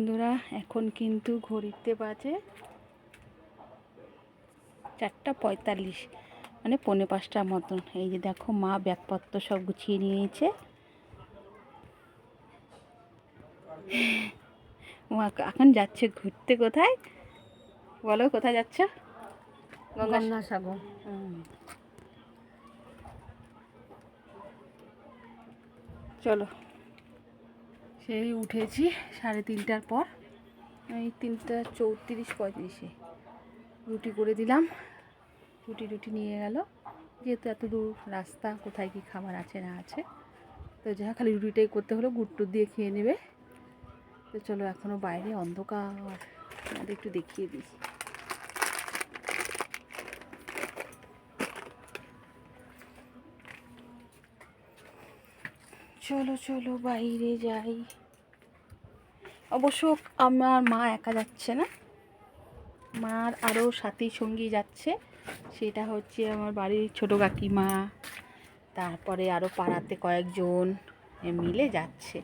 বন্ধুরা এখন কিন্তু ঘড়িতে বাজে চারটা পঁয়তাল্লিশ মানে পৌনে পাঁচটার মতন। এই যে দেখো মা ব্যাগপত্র সব গুছিয়ে নিয়েছে। মা এখন যাচ্ছে ঘুরতে কোথায়? বলো কোথায় যাচ্ছ? গঙ্গাসাগর। চলো। সেই উঠেছি সাড়ে তিনটার পর। এই তিনটা চৌত্রিশ পঁয়ত্রিশে। রুটি করে দিলাম। রুটি রুটি নিয়ে গেল। যেহেতু এত দূর রাস্তা, কোথায় কি খাবার আছে না আছে। তো যা খালি রুটিটাই করতে হলো গুট্টু দিয়ে খেয়ে নেবে। তো চলো এখনও বাইরে অন্ধকার। একটু দেখিয়ে দিই। চলো চলো বাইরে যাই। অবশ্য আমার মা একা যাচ্ছে না। মার আরও সাথী সঙ্গী যাচ্ছে। সেটা হচ্ছে আমার বাড়ির ছোটো কাকিমা। তারপরে আরও পাড়াতে কয়েকজন মিলে যাচ্ছে।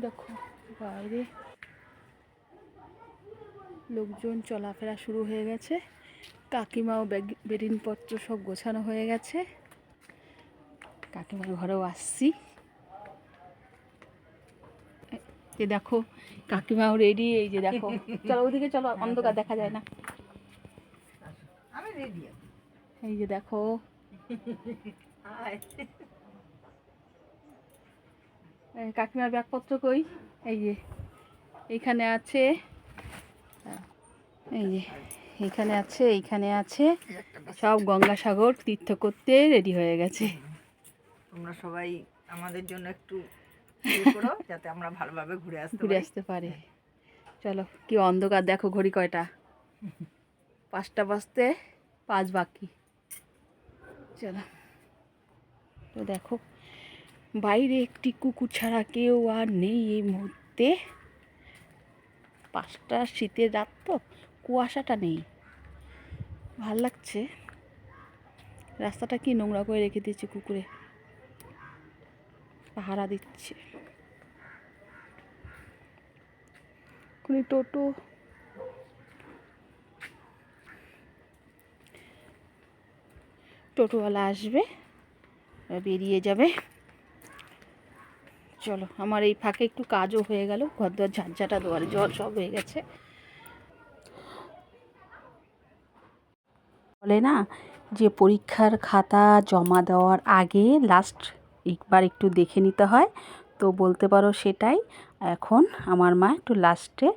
দেখো, বাইরে লোকজন চলাফেরা শুরু হয়ে গেছে। কাকিমাও বেডিনপত্র সব গোছানো হয়ে গেছে। কাকিমার ঘরেও আসছি। যে দেখো কাকিমাও রেডি এই যে দেখো। চলো ওদিকে চলো অন্ধকার দেখা যায় না। আমি রেডি এই যে দেখো। কাকিমার ব্যাগপত্র কই? এই যে এইখানে আছে। এই যে এইখানে আছে এইখানে আছে। সব গঙ্গাসাগর তীর্থ করতে রেডি হয়ে গেছে। তোমরা সবাই আমাদের জন্য একটু ইয়ে করো যাতে আমরা ভালোভাবে ঘুরে আসতে ঘুরে আসতে পারে। চলো কি অন্ধকার দেখো ঘড়ি কয়টা। পাঁচটা বাজতে পাঁচ বাকি। চলো। তো দেখো বাইরে একটি কুকুর ছাড়া কেউ আর নেই এই মুহূর্তে। পাঁচটা শীতের রাত তো। কুয়াশাটা নেই। ভালো লাগছে। রাস্তাটা কি নোংরা করে রেখে দিয়েছে কুকুরে। পাহারা দিচ্ছে। টোটো। টোটোওয়ালা আসবে বেরিয়ে যাবে। চলো, আমার এই ফাঁকে একটু কাজও হয়ে গেল। ঘর দর ঝাঁঝাটা, দুয়ারে জল সব হয়ে গেছে। বলে না যে পরীক্ষার খাতা জমা দেওয়ার আগে লাস্ট একবার একটু দেখে নিতে হয়। তো বলতে পারো সেটাই। এখন আমার মা একটু লাস্টে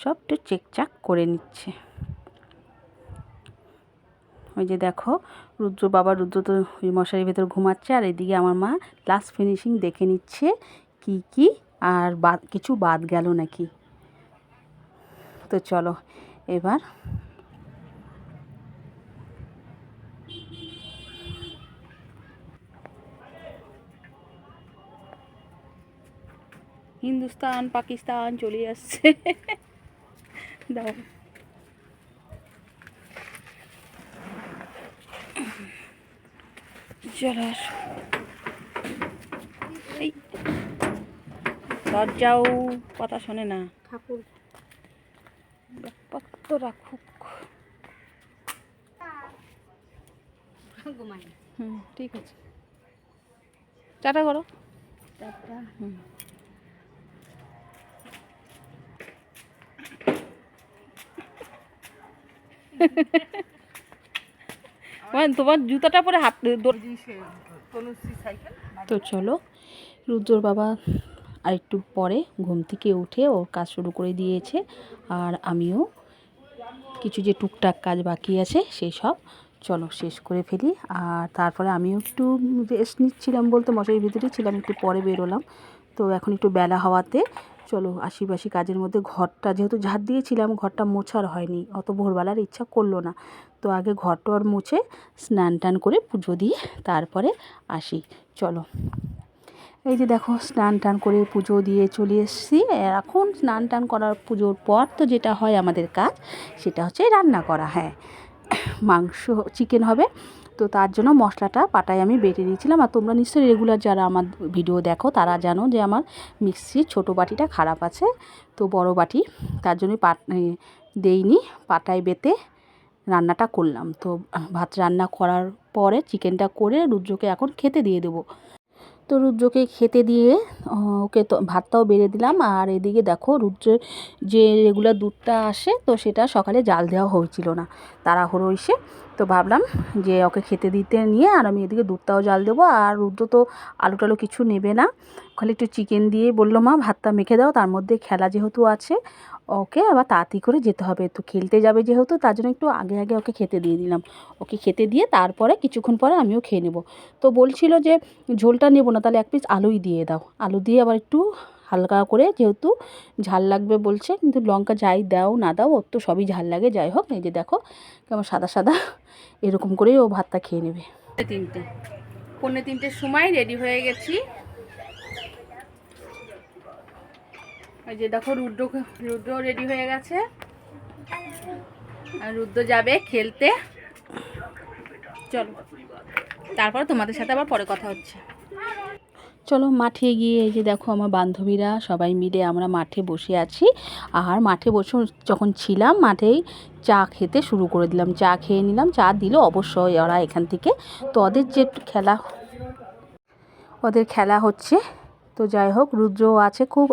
সব একটু চেকচাক করে নিচ্ছে। ওই যে দেখো, রুদ্র বাবা, রুদ্র তো ওই মশারির ভেতর ঘুমাচ্ছে আর এদিকে আমার মা লাস্ট ফিনিশিং দেখে নিচ্ছে কি কি আর বাদ কিছু বাদ গেল নাকি। তো চলো, এবার হিন্দুস্তান পাকিস্তান চলে আসছে। দাও। চলে আসো এই দরজাও কথা শোনে না। ঠাকুর। ব্যাগপত্র রাখুক হুম ঠিক আছে। চাটা করো। চারটা হুম। মানে তোমার জুতাটা পরে হাত তো চলো রুদ্রর বাবা আর একটু পরে ঘুম থেকে উঠে ওর কাজ শুরু করে দিয়েছে আর আমিও কিছু যে টুকটাক কাজ বাকি আছে সেই সব চলো শেষ করে ফেলি আর তারপরে আমিও একটু রেস্ট নিচ্ছিলাম বলতে মশারির ভিতরে ছিলাম একটু পরে বেরোলাম। তো এখন একটু বেলা হওয়াতে চলো, আশিপাশি কাজের মধ্যে ঘরটা যেহেতু ঝাড় দিয়েছিলাম, ঘরটা মোছার হয়নি। অত ভোরবেলার ইচ্ছা করল না। তো আগে ঘরটর মুছে স্নান টান করে পুজো দিয়ে তারপরে আসি। চলো। এই যে দেখো, স্নান টান করে পুজো দিয়ে চলে এসেছি। এখন স্নান টান করার পুজোর পর তো যেটা হয় আমাদের কাজ, সেটা হচ্ছে রান্না করা। হ্যাঁ মাংস চিকেন হবে। তো তার জন্য মশলাটা পাটায় আমি বেটে দিয়েছিলাম। আর তোমরা নিশ্চয়ই রেগুলার যারা আমার ভিডিও দেখো তারা জানো যে আমার মিক্সির ছোটো বাটিটা খারাপ আছে। তো বড় বাটি তার জন্য এ, দেইনি পাটায় বেটে রান্নাটা করলাম। তো ভাত রান্না করার পরে চিকেনটা করে রুদ্রকে এখন খেতে দিয়ে দেবো। তো রুদ্রকে খেতে দিয়ে ওকে তো ভাতটাও বেড়ে দিলাম। আর এদিকে দেখো রুদ্রের যে রেগুলার দুধটা আসে তো সেটা সকালে জাল দেওয়া হয়েছিল না। তাড়াহুড়ো এসে তো ভাবলাম যে ওকে খেতে দিতে নিয়ে আর আমি এদিকে দুধটাও জাল দেবো। আর রুদ্র তো আলু টালু কিছু নেবে না। খালি একটু চিকেন দিয়ে বলল, মা, ভাতটা মেখে দাও, তার মধ্যে খেলা যেহেতু আছে, ওকে আবার তাড়াতাড়ি করে যেতে হবে। তো খেলতে যাবে যেহেতু, তার জন্য একটু আগে আগে ওকে খেতে দিয়ে দিলাম। ওকে খেতে দিয়ে তারপরে কিছুক্ষণ পরে আমিও খেয়ে নেব। তো বলছিল যে, ঝোলটা নেব না, তাহলে এক পিস আলুই দিয়ে দাও। আলু দিয়ে আবার একটু হালকা করে যেহেতু ঝাল লাগবে বলছে, কিন্তু লঙ্কা যাই দাও না দাও, ওর তো সবই ঝাল লাগে, যাই হোক, এই যে দেখো কেমন সাদা সাদা, এরকম করেই ও ভাতটা খেয়ে নেবে। তিনটে, পৌনে তিনটের সময় রেডি হয়ে গেছি। ওই যে দেখো রুদ্র রুদ্র রেডি হয়ে গেছে। আর রুদ্র যাবে খেলতে। চলো, তারপর তোমাদের সাথে আবার পরে কথা হচ্ছে। চলো মাঠে গিয়ে এই যে দেখো আমার বান্ধবীরা সবাই মিলে আমরা মাঠে বসে আছি। আর মাঠে বসে যখন ছিলাম, মাঠেই চা খেতে শুরু করে দিলাম। চা খেয়ে নিলাম, চা দিল অবশ্যই ওরা এখান থেকে। তো ওদের যে খেলা, ওদের খেলা হচ্ছে। তো যাই হোক রুদ্র আছে খুব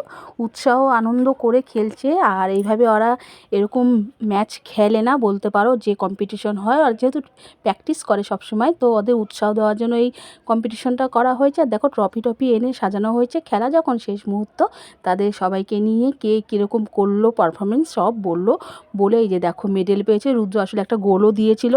উৎসাহ, আনন্দ করে খেলছে। আর এইভাবে ওরা এরকম ম্যাচ খেলে না, বলতে পারো, যে কম্পিটিশন হয়। আর যেহেতু প্র্যাকটিস করে সব সময় তো ওদের উৎসাহ দেওয়ার জন্য এই কম্পিটিশনটা করা হয়েছে। আর দেখো ট্রফি টফি এনে সাজানো হয়েছে খেলা যখন শেষ মুহূর্ত, তাদের সবাইকে নিয়ে কে কীরকম করল পারফরমেন্স সব বলল। বলে এই যে দেখো মেডেল পেয়েছে। রুদ্র আসলে একটা গোলও দিয়েছিল।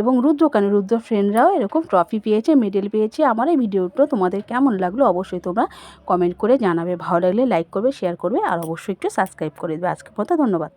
এবং রুদ্র কেন? রুদ্র ফ্রেন্ডরাও এরকম ট্রফি পেয়েছে মেডেল পেয়েছে। আমার এই ভিডিওটা তোমাদের কেমন লাগল অবশ্যই তোমরা কমেন্ট করে জানাবে। ভালো লাগলে লাইক করবে শেয়ার করবে, আর অবশ্যই একটু সাবস্ক্রাইব করে দেবে। আজকের মতো ধন্যবাদ।